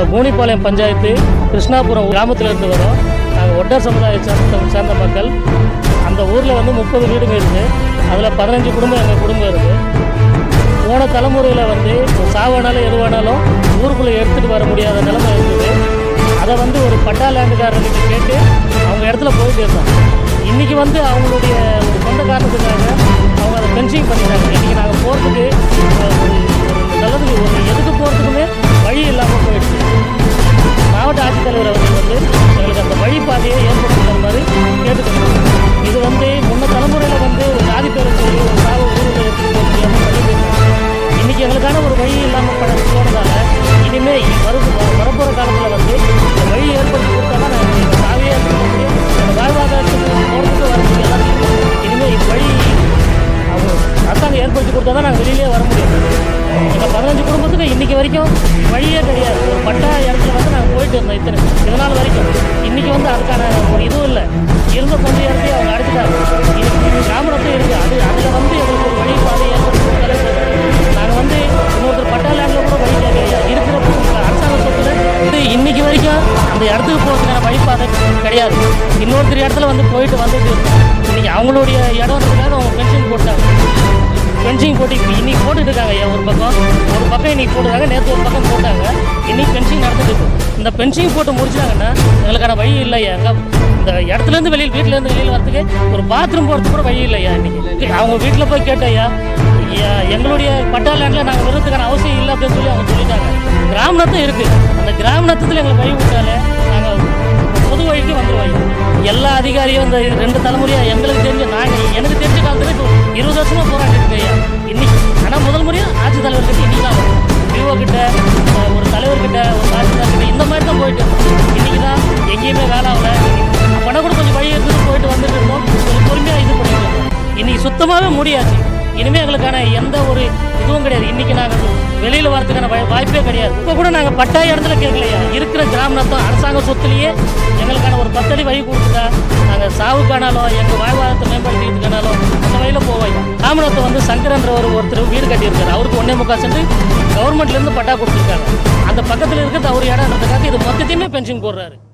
நாங்கள் பூனிப்பாளையம் பஞ்சாயத்து கிருஷ்ணாபுரம் கிராமத்தில் இருந்து வரோம். நாங்கள் ஒட்டர் சமுதாய சேர்ந்த சேர்ந்த மக்கள். அந்த ஊரில் வந்து முப்பது வீடுங்க இருக்குது அதில் பதினஞ்சு குடும்பம் எங்கள் குடும்பம் இருக்குது போன தலைமுறையில் வந்து சாவானாலும் எதுவானாலும் ஊருக்குள்ளே எடுத்துகிட்டு வர முடியாத நிலைமை இருந்தது. அதை வந்து ஒரு பட்டா லேண்டுக்காரர்கிட்ட கேட்டு அவங்க இடத்துல போயிட்டு இருந்தாங்க இன்றைக்கி வந்து அவங்களுடைய ஒரு சொந்த காரணத்துக்காக அவங்க அதை பென்ஷிங் பண்ணிட்டாங்க. இன்றைக்கி நாங்கள் போகிறதுக்கு அரசாங்கம் கொடுத்தா தான் நாங்கள் வெளியிலே வர முடியும். எங்கள் பதினஞ்சு குடும்பத்துக்கு இன்றைக்கி வரைக்கும் வழியே கிடையாது. ஒரு பட்டா இடத்துல வந்து நாங்கள் போயிட்டு இருந்தோம் இத்தனை இதனால் வரைக்கும். இன்றைக்கி வந்து அதுக்கான ஒரு இதுவும் இல்லை. இருந்த சொந்த இடத்தையும் அவங்க அடைச்சிட்டாங்க. இது கிராமத்தில் இருக்குது அது அதில் வந்து எங்களுக்கு ஒரு வழி பாதை ஏற்படுத்தி நாங்கள் வந்து இன்னொருத்தர் பட்டா லேண்டில் கூட வழி கேட்க இருக்கிற அரசாங்க சொத்துல வந்து இன்றைக்கி வரைக்கும் அந்த இடத்துக்கு போகிறதுக்கான வழிபாதை கிடையாது. இன்னொருத்தர் இடத்துல வந்து போயிட்டு வந்துட்டு இன்றைக்கி அவங்களுடைய இடம் இடம்ன்றதுக்காக அவங்க பென்ஷன் போட்டாங்க பென்சிங் போட்டு இப்போ இன்னைக்கு போட்டுட்டு இருக்காங்க ஐயா ஒரு பக்கம். ஒரு பக்கம் இன்னைக்கு போட்டுருக்காங்க. நேற்று ஒரு பக்கம் போட்டாங்க. இன்னைக்கு பென்சிங் நடந்துட்டு இருக்கும் இந்த பென்சிங் போட்டு முடிச்சாங்கன்னா எங்களுக்கான வழி இல்லையா எங்க இந்த இடத்துலேருந்து வெளியில் வீட்டிலேருந்து வெளியில் வரதுக்கு ஒரு பாத்ரூம் போகிறதுக்கு கூட வழி இல்லையா இன்னைக்கு. அவங்க வீட்டில் போய் கேட்டய்யா ஐயா, எங்களுடைய பட்டா லேண்டில் நாங்கள் விடுறதுக்கான அவசியம் இல்லை அப்படின்னு சொல்லி அவங்க சொல்லிட்டாங்க. கிராம நத்தம் இருக்குது அந்த கிராம நத்தத்தில் எங்களுக்கு வழி விட்டாலே நாங்கள் பொது வழிக்கு வந்துடுவாங்க எல்லா அதிகாரியும் இந்த ரெண்டு தலைமுறையாக எங்களுக்கு தெரிஞ்ச நாங்கள் எனக்கு தெரிஞ்ச காலத்துல இப்போ இருபது வருஷமாக சுத்தமாகவே முடியாச்சு இனிமேல் எங்களுக்கான எந்த ஒரு இதுவும் கிடையாது. இன்னைக்கு நாங்கள் வெளியில் வரதுக்கான வாய்ப்பே கிடையாது. இப்போ கூட நாங்கள் பட்டாய இடத்துல கேட்கலையா. இருக்கிற கிராமத்தம் அரசாங்க சொத்துலேயே எங்களுக்கான ஒரு பத்தடி வழி கொடுத்துட்டா நாங்கள் சாவுக்கானாலோ எங்கள் வாழ்வாதாரத்தை மேம்படுத்திக்கிட்டுக்கானாலும் அந்த வழியில் போவோம். ராமநாதத்தை வந்து சங்கரன்ற ஒரு ஒருத்தர் வீடு கட்டியிருக்காரு. அவருக்கு ஒன்றே முக்கால் சென்று கவர்மெண்ட்லேருந்து பட்டா கொடுத்துருக்காங்க. அந்த பக்கத்தில் இருக்கிறது அவர் இடம்ன்றதுக்காக இது மொத்தத்தையுமே பென்ஷன் போடுறாரு.